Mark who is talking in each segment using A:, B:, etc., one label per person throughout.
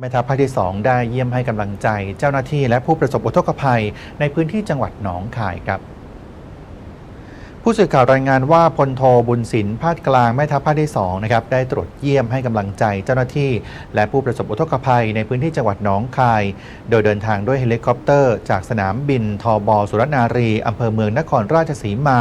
A: แม่ทัพภาคที่ 2 ได้เยี่ยมให้กำลังใจเจ้าหน้าที่และผู้ประสบอุทกภัยในพื้นที่จังหวัดหนองคายครับ ผู้สื่อข่าวรายงานว่าพลโทบุญสินภาคกลางแม่ทัพภาคที่2นะครับได้ตรวจเยี่ยมให้กำลังใจเจ้าหน้าที่ และผู้ประสบอุทกภัยในพื้นที่จังหวัดหนองคาย โดยเดินทางด้วยเฮลิคอปเตอร์ จากสนามบินทบสุรนารีอำเภอเมืองนครราชสีมา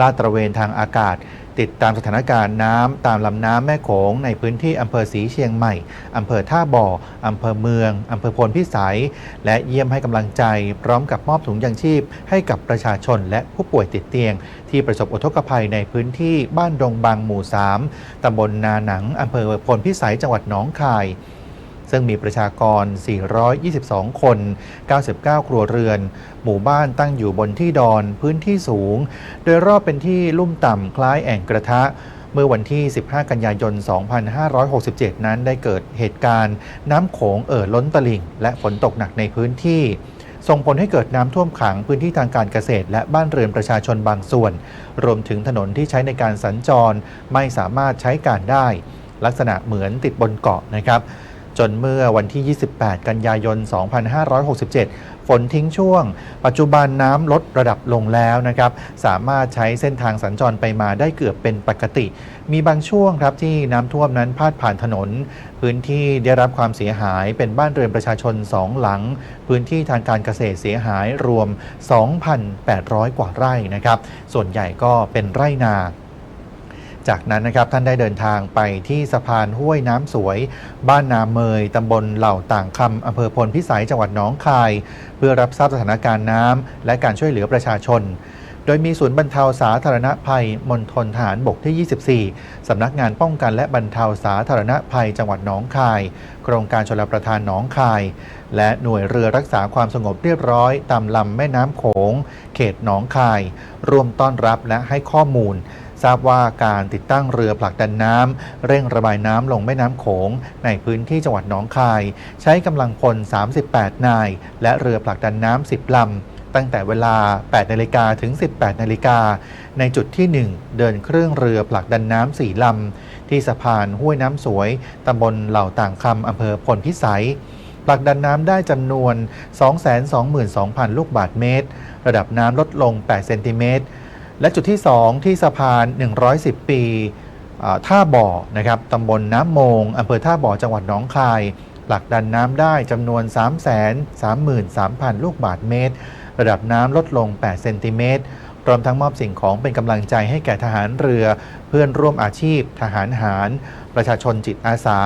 A: ลาดตระเวนทางอากาศ ติดตามสถานการณ์น้ำตามลำน้ำแม่โขงในพื้นที่อำเภอสีเชียงใหม่อำเภอท่าบ่ออำเภอเมืองอำเภอพลพิสัย และเยี่ยมให้กำลังใจ พร้อมกับมอบถุงยางชีพ ให้กับประชาชนและผู้ป่วยติดเตียง ที่ประสบอุทกภัยในพื้นที่บ้านดงบางหมู่ 3ตำบลนาหนังอำเภอพลพิสัยจังหวัดหนองคาย ซึ่งมีประชากร 422 คน 99 ครัวเรือน หมู่บ้านตั้งอยู่บนที่ดอนพื้นที่สูง โดยรอบเป็นที่ลุ่มต่ำคล้ายแอ่งกระทะเมื่อวันที่ 15 กันยายน 2567 นั้นได้เกิดเหตุการณ์น้ำโขงเอ่อล้นตลิ่ง และฝนตกหนักในพื้นที่ ส่งผลให้เกิดน้ำท่วมขังพื้นที่ทางการเกษตร และบ้านเรือนประชาชนบางส่วน รวมถึงถนนที่ใช้ในการสัญจรไม่สามารถใช้การได้ ลักษณะเหมือนติดบนเกาะนะครับ จนเมื่อวันที่ 28 กันยายน 2567 ฝนทิ้งช่วง ปัจจุบันน้ำลดระดับลงแล้วนะครับ สามารถใช้เส้นทางสัญจรไปมาได้เกือบเป็นปกติ มีบางช่วงครับที่น้ำท่วมนั้นพาดผ่านถนน พื้นที่ได้รับความเสียหายเป็นบ้านเรือนประชาชน 2 หลัง พื้นที่ทางการเกษตรเสียหายรวม 2,800 กว่าไร่นะครับ ส่วนใหญ่ก็เป็นไร่นา จากนั้นนะครับท่านได้เดินทางไปที่สะพานห้วยน้ำสวย บ้านนาเมยตำบลเหล่าต่างคำอำเภอพลพิสัยจังหวัดหนองคาย เพื่อรับทราบสถานการณ์น้ำและการช่วยเหลือประชาชน โดยมีศูนย์บรรเทาสาธารณภัยมณฑลทหารบกที่ 24 สำนักงานป้องกันและบรรเทาสาธารณภัยจังหวัดหนองคาย โครงการชลประทานหนองคาย และหน่วยเรือรักษาความสงบเรียบร้อยตามลำแม่น้ำโขง เขตหนองคาย ร่วมต้อนรับและให้ข้อมูล ทราบว่าการติดตั้งเรือผลักดันน้ำเร่งระบายน้ำลงแม่น้ำโขง ในพื้นที่จังหวัดหนองคาย ใช้กำลังพล 38 นาย และเรือผลักดันน้ำ 10 ลำตั้งแต่เวลา 8 นาฬิกาถึง 18 นาฬิกา ในจุดที่ 1 เดินเครื่องเรือผลักดันน้ำ4ลำ ที่สะพานห้วยน้ำสวย ตำบลเหล่าต่างคำอำเภอพลพิสัย ผลักดันน้ำได้จำนวน 222,000 ลูกบาศก์เมตร ระดับน้ำลดลง 8 เซนติเมตร และจุดที่ 2 ที่สะพาน 110 ปีอ่าท่าบ่อนะครับตำบลน้ำโมงอำเภอท่าบ่อจังหวัดหนองคาย หลักดันน้ำได้จำนวน 333,000 ลูกบาศก์เมตร ระดับน้ำลดลง 8 เซนติเมตรพร้อมทั้งมอบสิ่งของเป็นกำลังใจให้แก่ทหารเรือ เพื่อนร่วมอาชีพ ทหารหาร ประชาชนจิตอาสา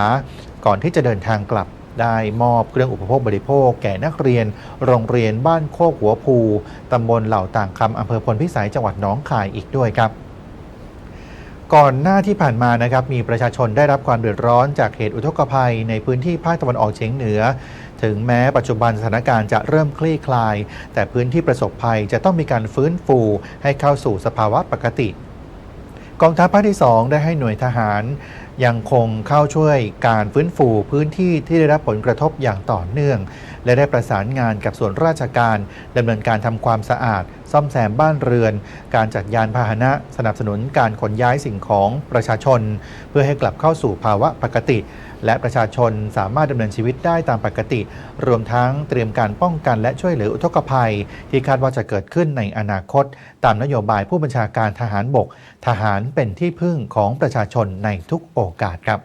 A: ก่อนที่จะเดินทางกลับ ได้มอบเครื่องอุปโภคบริโภค แก่นักเรียน โรงเรียนบ้านโคกหัวภูตำบลเหล่าต่างคำอำเภอพลพิสัยจังหวัดหนองคายอีกด้วยครับก่อนหน้าที่ผ่านมานะครับมีประชาชนได้รับความเดือดร้อนจากเหตุอุทกภัย ในพื้นที่ภาคตะวันออกเฉียงเหนือ ถึงแม้ปัจจุบันสถานการณ์จะเริ่มคลี่คลาย แต่พื้นที่ประสบภัยจะต้องมีการฟื้นฟูให้เข้าสู่สภาวะปกติ กองทัพภาคที่ 2 ได้ให้หน่วยทหาร ยังคงเข้าช่วยการฟื้นฟูพื้นที่ที่ได้รับผลกระทบอย่างต่อเนื่อง และได้ประสานงานกับส่วนราชการดำเนินการทำความสะอาด ซ่อมแซมบ้านเรือน การจัดยานพาหนะ สนับสนุนการขนย้ายสิ่งของประชาชน เพื่อให้กลับเข้าสู่ภาวะปกติ และประชาชนสามารถดำเนินชีวิตได้ตามปกติ รวมทั้งเตรียมการป้องกันและช่วยเหลืออุทกภัย ที่คาดว่าจะเกิดขึ้นในอนาคต ตามนโยบายผู้บัญชาการทหารบก ทหารเป็นที่พึ่งของประชาชนในทุกโอกาสครับ